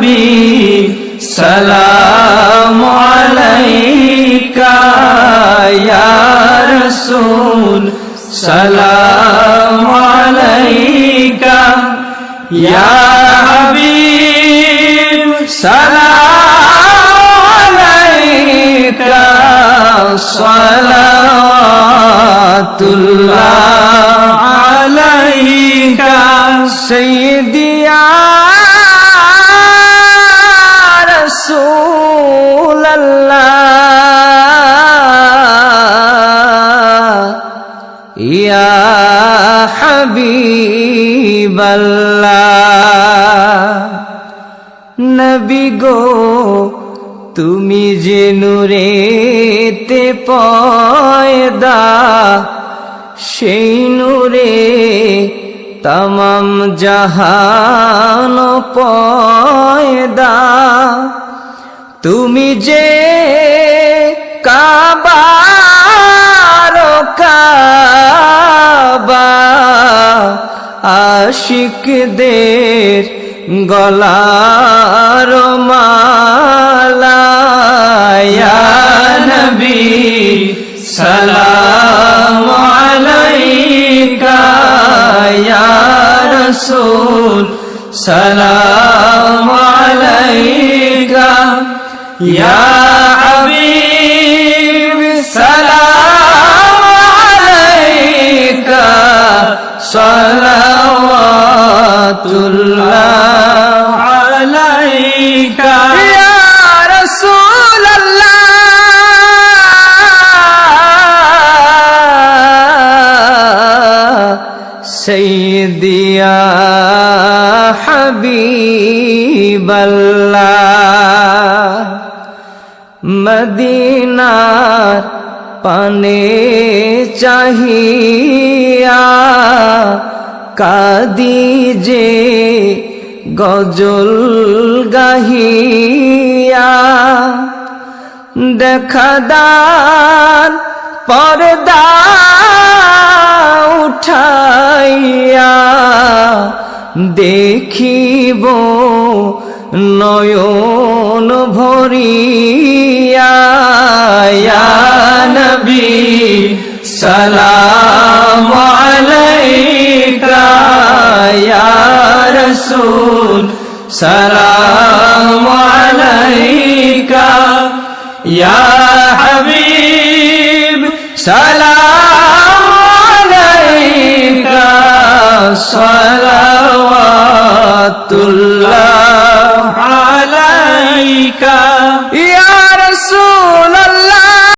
নবী সালাম আলাইকা রাসূল সালাম আলাইকা ইয়া হাবিব সালাম আলাইকা সালাতুল্লাহ আলাইকা সাইয়্যিদিয়া হাবিবাল্লাহ। নবী গো, তুমি যে নূরেতে পয়দা, সেই নূরে তমাম জাহান পয়দা। তুমি যে কাবার কাবা আশিকদের গলার মালা ইয়া নবী সালাম আলাইকা ইয়া রাসূল সালাম আলাইকা ইয়া হাবিব সালাম সাইয়্যিদিয়া হাবিবাল্লাহ মদিনার পানে চাহিয়া কাদি যে গজল গাহিয়া দেখা দান পর্দা উঠাইয়া দেখিব নয়ন ভরিয়া নবী সালাম আলাইকা ইয়া রাসূল সালাম আলাইকা ইয়া